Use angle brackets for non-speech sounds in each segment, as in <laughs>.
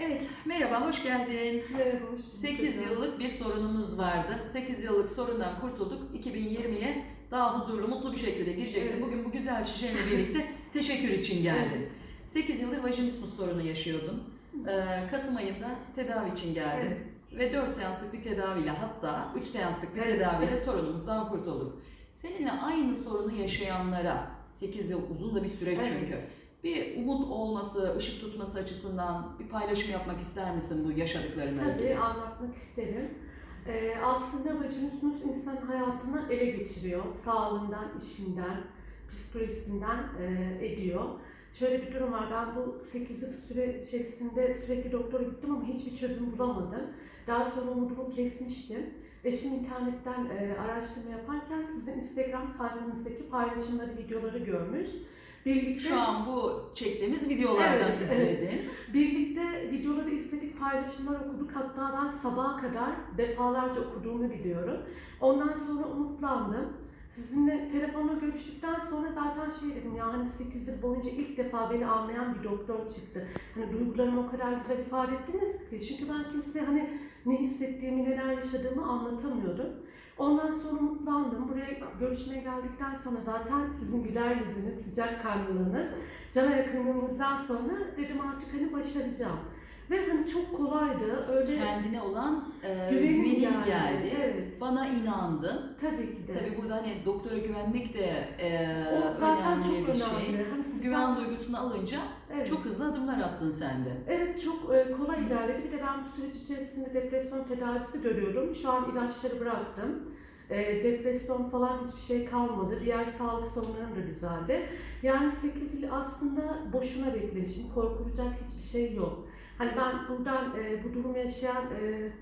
Evet, merhaba, hoş geldin. Merhaba, hoş bulduk 8 hocam. yıllık bir sorunumuz vardı. 8 yıllık sorundan kurtulduk. 2020'ye daha huzurlu, mutlu bir şekilde gireceksin. Evet. Bugün bu güzel çiçeğinle birlikte <laughs> teşekkür için geldin. Evet. 8 yıldır vajinismus sorunu yaşıyordun. Ee, Kasım ayında tedavi için geldin. Ve 4 seanslık bir tedaviyle hatta 3 seanslık bir Evet. tedaviyle sorunumuzdan kurtulduk. Seninle aynı sorunu yaşayanlara 8 yıl uzun da bir süreç Evet. çünkü. Bir umut olması, ışık tutması açısından bir paylaşım yapmak ister misin bu yaşadıklarına? Tabii anlatmak isterim. Ee, aslında vajinismus insan hayatını ele geçiriyor. Sağlığından, işinden, psikolojisinden e, ediyor. Şöyle bir durum var. Ben bu 8 yıl süre içerisinde sürekli doktora gittim ama hiçbir çözüm bulamadım. Daha sonra umudumu kesmiştim. Eşim internetten e, araştırma yaparken sizin Instagram sayfanızdaki paylaşımları, videoları görmüş. Birlikte Şu an bu çektiğimiz videolardan Evet, izledin. Birlikte videoları izledik, paylaşımlar okuduk. Hatta ben sabaha kadar defalarca okuduğumu biliyorum. Ondan sonra umutlandım. Sizinle telefonla görüştükten sonra zaten şey dedim ya hani 8 yıl boyunca ilk defa beni anlayan bir doktor çıktı. Hani duygularımı o kadar güzel ifade ettiniz ki. Çünkü ben kimseye hani ne hissettiğimi, neler yaşadığımı anlatamıyordum. Ondan sonra umutlandım. Buraya görüşmeye geldikten sonra zaten sizin güler yüzünüz, sıcak kanlılığınız, cana yakınlığınızdan sonra dedim artık hani başaracağım. Ve hani çok kolaydı. Öyle Kendine olan e, güvenim geldi. geldi. Evet. Bana inandın. Tabii ki de. Tabii burada hani doktora güvenmek de e, o zaten önemli çok bir önemli. şey. Hani siz Güven zaten- duygusunu alınca evet. çok hızlı adımlar attın sen de. Evet çok e, kolay ilerledi. Bir de ben bu süreç içerisinde depresyon tedavisi görüyorum. Şu an ilaçları bıraktım. E, depresyon falan hiçbir şey kalmadı. Diğer sağlık sorunlarım da düzeldi. Yani 8 yıl aslında boşuna beklemişim. Korkulacak hiçbir şey yok. Hani ben buradan e, bu durumu yaşayan e,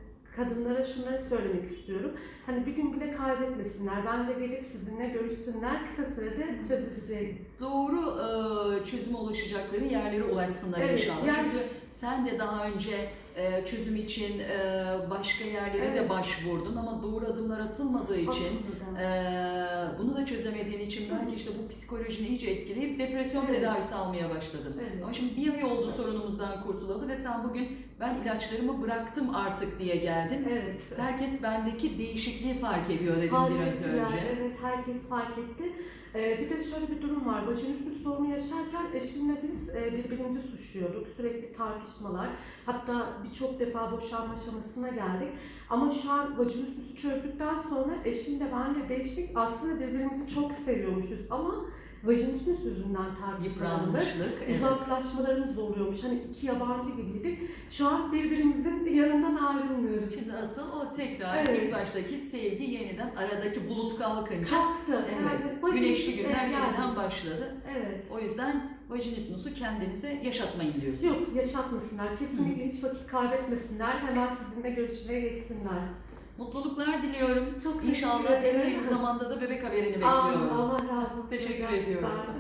kadınlara şunları söylemek istiyorum. Hani bir gün bile kaybetmesinler. Bence gelip sizinle görüşsünler. Kısa sürede çözülecek. Doğru e, çözüme ulaşacakları yerlere ulaşsınlar Evet, inşallah. yani- Çünkü sen de daha önce e, çözüm için e, başka yerlere de Evet. başvurdun ama doğru adımlar atılmadığı için. Ee, bunu da çözemediğin için belki işte bu psikolojini iyice etkileyip depresyon Evet. tedavisi almaya başladın. Evet. Ama şimdi bir ay oldu sorunumuzdan kurtulalı ve sen bugün ben ilaçlarımı bıraktım artık diye geldin. Evet. Herkes bendeki değişikliği fark ediyor dedim Fark biraz ettiler, önce. Evet, herkes fark etti. Ee, bir de şöyle bir durum var. Vajinismus sorunu yaşarken eşimle biz e, birbirimizi suçluyorduk. Sürekli tartışmalar. Hatta birçok defa boşanma aşamasına geldik. Ama şu an vajinismusu çözdükten sonra eşim de ben de değiştik. Aslında birbirimizi çok seviyormuşuz ama vajinismus yüzünden tartışmalarımız. Evet. uzaklaşmalarımız oluyormuş. Hani iki yabancı gibiydik. Şu an birbirimizin yanından ayrılmıyoruz. Şimdi asıl o tekrar Evet. ilk baştaki sevgi yeniden aradaki bulut kalkınca Kalktı. evet, Yani güneşli günler yeniden evlenmiş. başladı. Evet. O yüzden vajinismusu kendinize yaşatmayın diyorsun. Yok yaşatmasınlar. Kesinlikle hiç vakit kaybetmesinler. Hemen sizinle görüşmeye geçsinler. Mutluluklar diliyorum. Çok İnşallah en ederim. yakın zamanda da bebek haberini Aa, bekliyoruz. Allah razı olsun. Teşekkür ediyorum.